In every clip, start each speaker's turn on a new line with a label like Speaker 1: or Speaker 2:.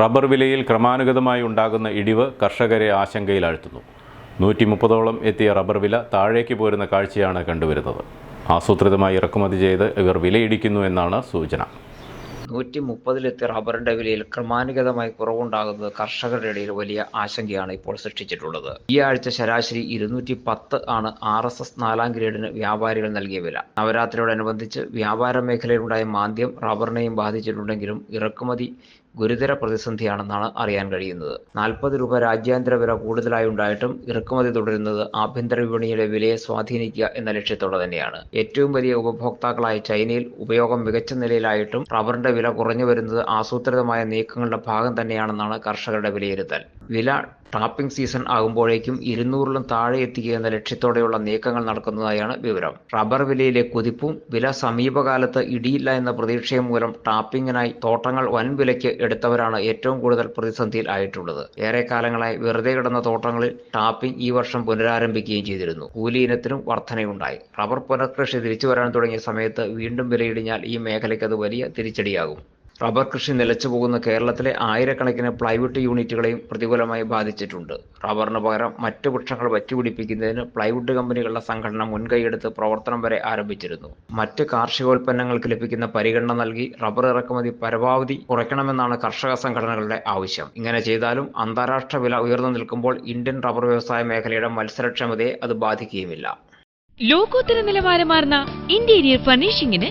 Speaker 1: Rubber വിലയിൽ ക്രമാനുഗതമായി ഉണ്ടാകുന്ന ഇടിവ് കർഷകരെ ആശങ്കയിലാഴ്ത്തുന്നു നൂറ്റി മുപ്പതോളം എത്തിയ റബ്ബർ വില താഴേക്ക് പോരുന്ന കാഴ്ചയാണ് കണ്ടുവരുന്നത്. ആസൂത്രിതമായി ഇറക്കുമതി ചെയ്ത് ഇവർ വിലയിടിക്കുന്നു എന്നാണ് സൂചന.
Speaker 2: നൂറ്റി മുപ്പതിലെത്തിയ റബ്ബറിന്റെ വിലയിൽ ക്രമാനുഗതമായി കുറവുണ്ടാകുന്നത് കർഷകരുടെ ഇടയിൽ വലിയ ആശങ്കയാണ് ഇപ്പോൾ സൃഷ്ടിച്ചിട്ടുള്ളത്. ഈ ആഴ്ച ശരാശരി ഇരുന്നൂറ്റി പത്ത് ആണ് ആർ എസ് എസ് നാലാം ഗ്രേഡിന് വ്യാപാരികൾ നൽകിയ വില. നവരാത്രിയോടനുബന്ധിച്ച് വ്യാപാര മേഖലയിലുണ്ടായ മാന്ദ്യം റബ്ബറിനെയും ബാധിച്ചിട്ടുണ്ടെങ്കിലും ഇറക്കുമതി ഗുരുതര പ്രതിസന്ധിയാണെന്നാണ് അറിയാൻ കഴിയുന്നത്. നാൽപ്പത് രൂപ രാജ്യാന്തര വില കൂടുതലായി ഉണ്ടായിട്ടും ഇറക്കുമതി തുടരുന്നത് ആഭ്യന്തര വിപണിയുടെ വിലയെ സ്വാധീനിക്കുക എന്ന ലക്ഷ്യത്തോടെ തന്നെയാണ്. ഏറ്റവും വലിയ ഉപഭോക്താക്കളായ ചൈനയിൽ ഉപയോഗം മികച്ച നിലയിലായിട്ടും റബ്ബറിന്റെ വില കുറഞ്ഞു വരുന്നത് ആസൂത്രിതമായ നീക്കങ്ങളുടെ ഭാഗം തന്നെയാണെന്നാണ് കർഷകരുടെ വിലയിരുത്തൽ. വില ടാപ്പിംഗ് സീസൺ ആകുമ്പോഴേക്കും ഇരുന്നൂറിലും താഴെ എത്തിക്കുക എന്ന ലക്ഷ്യത്തോടെയുള്ള നീക്കങ്ങൾ നടക്കുന്നതായാണ് വിവരം. റബ്ബർ വിലയിലെ കുതിപ്പും വില സമീപകാലത്ത് ഇടിയില്ല എന്ന പ്രതീക്ഷയും മൂലം ടാപ്പിങ്ങിനായി തോട്ടങ്ങൾ വൻ വിലയ്ക്ക് എടുത്തവരാണ് ഏറ്റവും കൂടുതൽ പ്രതിസന്ധിയിൽ ആയിട്ടുള്ളത്. ഏറെ കാലങ്ങളായി വെറുതെ കിടന്ന തോട്ടങ്ങളിൽ ടാപ്പിംഗ് ഈ വർഷം പുനരാരംഭിക്കുകയും ചെയ്തിരുന്നു. കൂലി ഇനത്തിനും വർധനയുണ്ടായി. റബ്ബർ പുനഃകൃഷി തിരിച്ചു വരാൻ തുടങ്ങിയ സമയത്ത് വീണ്ടും വിലയിടിഞ്ഞാൽ ഈ മേഖലയ്ക്ക് അത് വലിയ തിരിച്ചടിയാകും. റബ്ബർ കൃഷി നിലച്ചു പോകുന്ന കേരളത്തിലെ ആയിരക്കണക്കിന് പ്ലൈവുഡ് യൂണിറ്റുകളെയും പ്രതികൂലമായി ബാധിച്ചിട്ടുണ്ട്. റബ്ബറിന് പകരം മറ്റു വൃക്ഷങ്ങൾ വച്ചുപിടിപ്പിക്കുന്നതിന് പ്ലൈവുഡ് കമ്പനികളുടെ സംഘടന മുൻകൈയെടുത്ത് പ്രവർത്തനം വരെ ആരംഭിച്ചിരുന്നു. മറ്റ് കാർഷികോൽപ്പന്നങ്ങൾക്ക് ലഭിക്കുന്ന പരിഗണന നൽകി റബ്ബർ ഇറക്കുമതി പരമാവധി കുറയ്ക്കണമെന്നാണ് കർഷക സംഘടനകളുടെ ആവശ്യം. ഇങ്ങനെ ചെയ്താലും അന്താരാഷ്ട്ര വില ഉയർന്നു നിൽക്കുമ്പോൾ ഇന്ത്യൻ റബ്ബർ വ്യവസായ മേഖലയുടെ മത്സരക്ഷമതയെ അത് ബാധിക്കുകയുമില്ല.
Speaker 3: ലോകോത്തര നിലവാരമാർന്ന interior ഫർണിഷിംഗിന്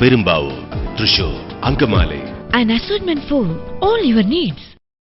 Speaker 4: Perumbavoor Thrissur Angamaly
Speaker 3: an assortment for all your needs.